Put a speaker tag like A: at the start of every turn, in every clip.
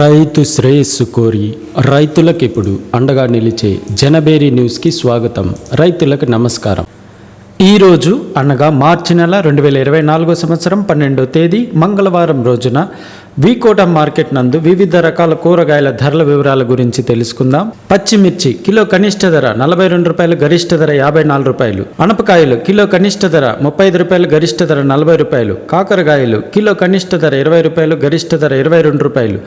A: రైతు శ్రేయస్సు కోరి రైతులకు ఇప్పుడు అండగా నిలిచే జనబేరి న్యూస్కి స్వాగతం. రైతులకు నమస్కారం. ఈరోజు అనగా మార్చి నెల రెండు వేల ఇరవై నాలుగో సంవత్సరం పన్నెండో తేదీ మంగళవారం రోజున వీకోట మార్కెట్ నందు వివిధ రకాల కూరగాయల ధరల వివరాల గురించి తెలుసుకుందాం. పచ్చిమిర్చి కిలో కనిష్ట ధర నలభై రెండు రూపాయలు గరిష్ట ధర యాభై నాలుగు రూపాయలు. అనపకాయలు కిలో కనిష్ట ధర ముప్పై ఐదు రూపాయలు గరిష్ట ధర నలభై రూపాయలు. కాకరకాయలు కిలో కనిష్ట ధర ఇరవై రూపాయలు గరిష్ట ధర ఇరవై రెండు రూపాయలు.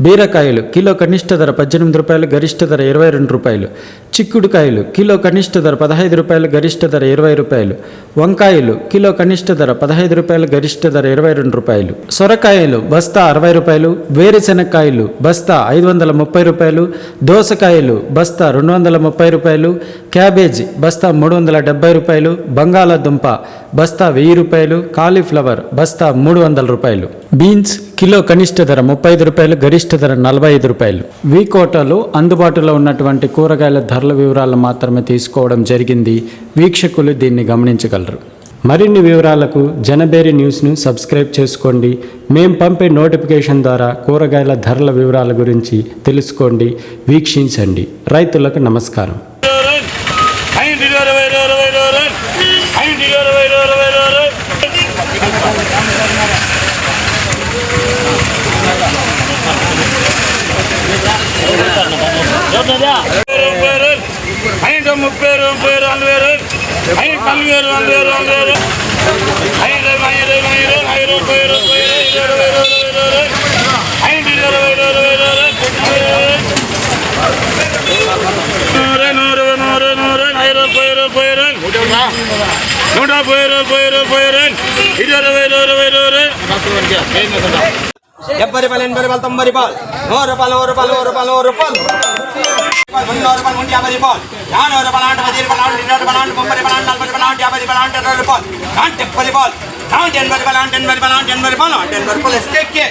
A: బీరకాయలు కిలో కనిష్ట ధర పద్దెనిమిది రూపాయలు గరిష్ట ధర ఇరవై రెండు రూపాయలు. చిక్కుడుకాయలు కిలో కనిష్ట ధర పదహైదు రూపాయలు గరిష్ట ధర ఇరవై రూపాయలు. వంకాయలు కిలో కనిష్ట ధర పదహైదు రూపాయలు గరిష్ట ధర ఇరవై రెండు రూపాయలు. సొరకాయలు బస్తా అరవై రూపాయలు. వేరుశెనక్కాయలు బస్తా ఐదు వందల ముప్పై రూపాయలు. దోసకాయలు బస్తా రెండు వందల ముప్పై రూపాయలు. క్యాబేజీ బస్తా మూడు వందల డెబ్బై రూపాయలు. బంగాళాదుంప బస్తా వెయ్యి రూపాయలు కాలీఫ్లవర్ బస్తా మూడు వందల రూపాయలు. బీన్స్ కిలో కనిష్ట ధర ముప్పై ఐదు రూపాయలు గరిష్ట ధర నలభై ఐదు రూపాయలు వీకోటలో అందుబాటులో ఉన్నటువంటి కూరగాయల ధరల వివరాలు మాత్రమే తీసుకోవడం జరిగింది. వీక్షకులు దీన్ని గమనించగలరు. మరిన్ని వివరాలకు జనబేరి న్యూస్ను సబ్స్క్రైబ్ చేసుకోండి. మేము పంపే నోటిఫికేషన్ ద్వారా కూరగాయల ధరల వివరాల గురించి తెలుసుకోండి. వీక్షించండి. రైతులకు నమస్కారం.
B: ஐந்து முப்பேரு முப்பேரு அந்த ஐந்து கல்வேரு அந்த பேரு ஐந்து ஐந்து ஐந்து ஐந்து பேரு ஐந்து இருபது இருபது நூறு நூறு நூறு நூறு ஐநூறு போயிரு போயிரு நூற்றா போயிரு போயிரு போயிரு இருபது இருபது இருபது
C: డెబ్బై రూపాయలు ఎనభై రూపాయలు తొంభై రూపాయలు నూరు రూపాయలు నూరు రూపాయలు నూరు రూపాయలు నూరు రూపాయలు మున్నూరు రూపాయలు ముందు యాభై రూపాయలు నానూరు రూపాయలు అంటే పది రూపాయలు అంటే ఇరవై రూపాయలు అంటే ముప్పై రూపాయలు అంటే నలభై రూపాయలు అంటే యాభై రూపాయలు అంటే ఇరవై రూపాయలు అంటే డెబ్బై రూపాయలు అంటే ఎనభై రూపాయలు అంటే ఎనభై రూపాయలు అంటే ఎనభై రూపాయలు అంటే ఎనభై రూపాయలు ఎస్కేకే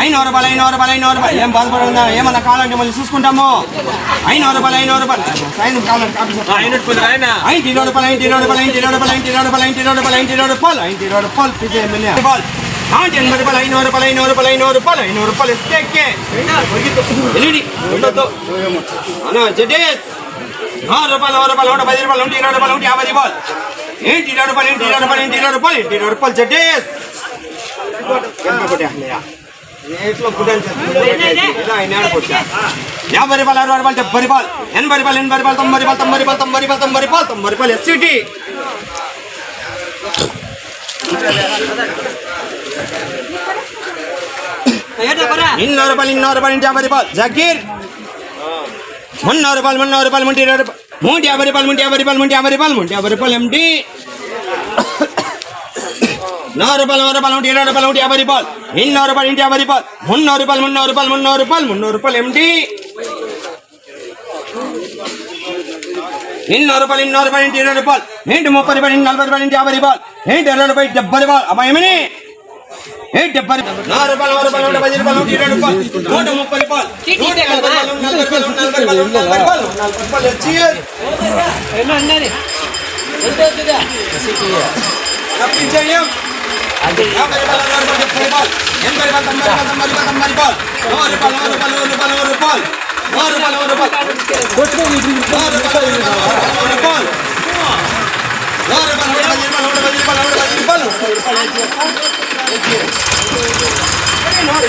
C: ఐనూరు రూపాయలు ఐనూరు రూపాయలు ఐనూరు రూపాయలు ఏం బాధపడదా ఏమన్నా కావాలంటే మళ్ళీ చూసుకుంటాము ఐనూరు రూపాయలు ఐనూరు రూపాయలు ఐదు కావాలంటే ఐదు రూపాయలు ఐదు రూపాయలు ఐదు రూపాయలు ఐదు రూపాయలు ఐదు రూపాయలు ఐదు రూపాయలు ఐదు రూపాయలు ఎమ్మెల్యే రూపాయలు నాటి ఎనభై రూపాయలు ఐనూరు రూపాయలు ఐనూరు రూపాయలు ఐనూరు రూపాయలు ఐనూరు రూపాయలు ఎస్కేకే ఎల్లుడి ఉండొద్దు అన్నా జడేస్ ఆరు రూపాయలు నూరు రూపాయలు నూట పది రూపాయలు నూట ఇరవై రూపాయలు నూట యాభై రూపాయలు. ఏంటి ఇరవై రూపాయలు ఏంటి ఇరవై రూపాయలు ఏంటి ఇరవై రూపాయలు ఏంటి ఇరవై రూపాయలు జడేస్ యాభై రూపాయలు అరవై రూపాయలు డెబ్బై రూపాయలు ఎనభై రూపాయలు ఎనభై రూపాయలు తొంభై రూపాయలు తొంభై రూపాయలు తొంభై రూపాయలు తొంభై రూపాయలు తొంభై రూపాయలు ఎస్సీటీ. இன்னொரு பால் இன்னொரு பால் ஜாபரி பால். ஜக்கீர். முன்னொரு பால் முன்னொரு பால் முட்டி மூண்டி அவரி பால் முண்டி அவரி பால் முண்டி அவரி பால் முண்டி அவரி பால் எம்டி? நூறு பால் நூறு பால் முட்டி இருநூறு பால் முட்டி அவரி பால். இன்னொரு பால் இண்டி அவரி பால். முன்னூறு பால் முன்னூறு பால் முன்னூறு பால் முன்னூறு பால் எம்டி? இன்னொரு பால் இன்னொரு பால் இண்டி இருநூறு பால். மீண்டும் முப்பது பால் நலபது பால் இண்டி அவரி பால். மீண்டும் இருநூறு பால் டெப்பது பால். அபாயமினி డెబ్బై నూట ముప్పై రూపాయలు అంటే రూపాయలు ನೋಡಿ